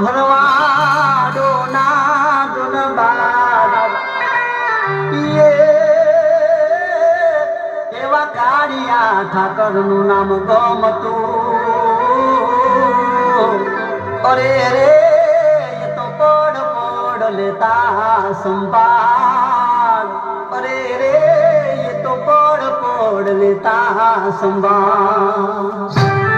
ભરવાડો ના દુનબાર એવા કાળિયા ઠાકરનું નામ ગમતું. અરે રે, એ તો પડ પડ લેતા સંભાળ. અરે રે, એ તો પડ પડ લેતા સંભાળ.